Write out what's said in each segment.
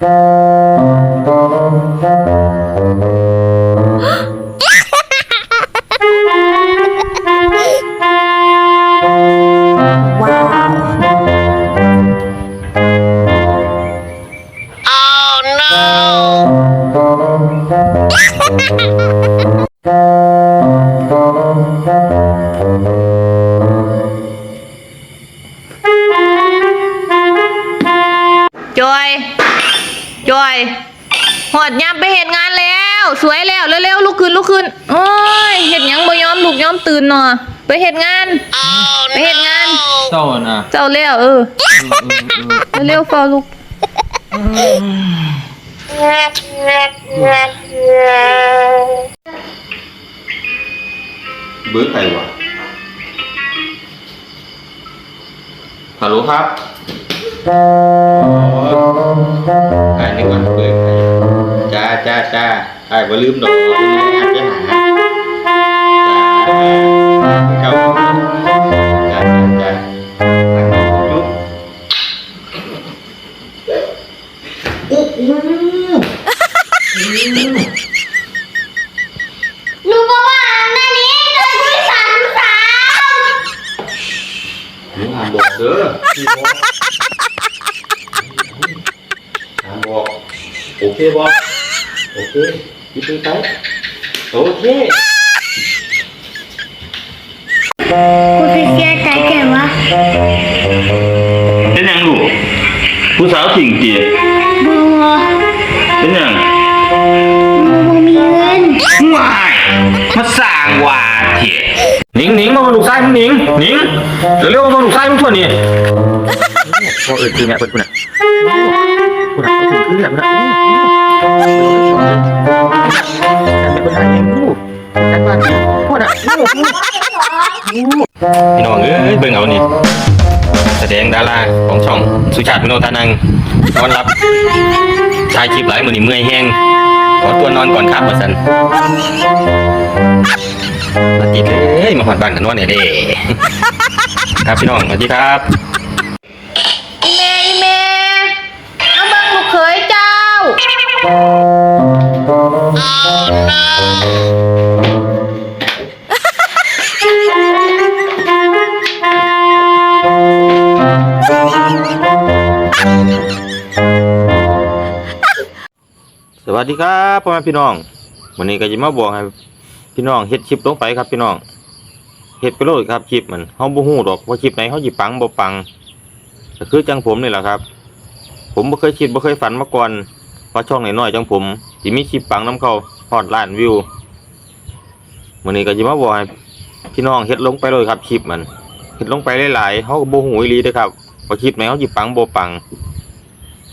จอย จอยหอดยามไปเห็นงานแล้ว สวยแล้วเร็วๆลุกขึ้นลุกขึ้นโอ้ยเห็ดหยังบ่ยอมลุกยอมตื่นเนาะไปเห็นงาน ไปเห็นงาน เจ้าน่ะเจ้าแล้วเออเร็วๆเฝ้าลุกเบิร์ใครวะฮัลโหลครับ ไอ้นี่วันเบิร์ใครจ้าจ้าจ้าไอ้บ่ลืมดอกยังไงอาจจะหาจ้าเจ้าจ้าจ้าจ้าลุกโอ้โหนูบอกว่าแม่นี้จะคุยสามสาวหนูห้ามบอกเด้อห้ามบอก โอเคบอกโอเคคิดดูไปโอเคกูจะเสียใจแกวะเป็นหยังลูกผู้สาวสิ่งจีบัวเป็นหยังหนูบ่มีเงินว้ายมาสร้างวาเถะหนิงหนิงมามาลูกชายมึงหนิงหนิงเร็วๆมาลูกชายมึงทั่วนี่พ่อเอิดคือแม่เพิ่นพุ่นน่ะ พุ่นน่ะเอาถึงคือแบบนั้นเป็นคนไทยเองลูกกันบ้านพุ่นน่ะพี่น้องเอ้ยเบิ่งเอานี่แสดงดาราของช่องสุชาติมโนทานังต้อนรับชายคลิปหลายมือนี้เมื่อยแห้งขอตัวนอนก่อนครับว่าซั่นสวัสดีเลยมาหอดบ้านกันนวดเนี่ยเด้ครับพี่น้องสวัสดีครับ สวัสดีครับพ่อแม่พี่น้องวันนี้ก็จะมาบอกให้พี่น้องเฮ็ดคลิปลงไปครับพี่น้องเฮ็ดไปโลดครับคลิปมันเฮาบ่ฮู้ดอกว่าคลิปไหนเฮาสิปังบ่ปังก็คือจังผมนี่แหละครับ ผมบ่เคยคิดบ่เคยฝันมาก่อน ว่าช่องน้อยๆจังผมสิมีคลิปปังนํเขาฮอดล้านวิววันนี้ก็จะมาบอกให้พี่น้องเฮ็ดลงไปเลยครับคลิปมันเฮ็ดลงไปหลายๆเฮาก็บ่ฮู้อีหลีเด้อครับว่าคลิปไหนเฮาสิปังบ่ปัง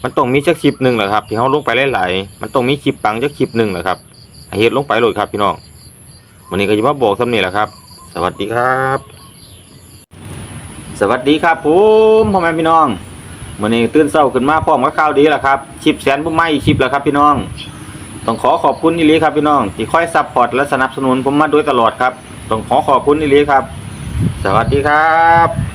มันต้องมีจักคลิปหนึ่งแหละครับ ที่เขาลงไปหลายๆมันต้องมีคลิปปังจักคลิปหนึ่งแหละครับเฮ็ดลงไปโหลดครับพี่น้องวันนี้ก็จะมาบอกสำเนี่แหละครับ สวัสดีครับ สวัสดีครับผมพ่อแม่พี่น้อง วันนี้ตื่นเช้าขึ้นมาพร้อมกับข่าวดีแหละครับคลิปแสนบุ้มไม่คลิปแล้วครับ พี่น้อง ต้องขอขอบคุณนิลีครับพี่น้องที่คอยซัพพอร์ตและสนับสนุนผมมาโดยตลอดครับ ต้องขอขอบคุณนิลีครับ สวัสดีครับ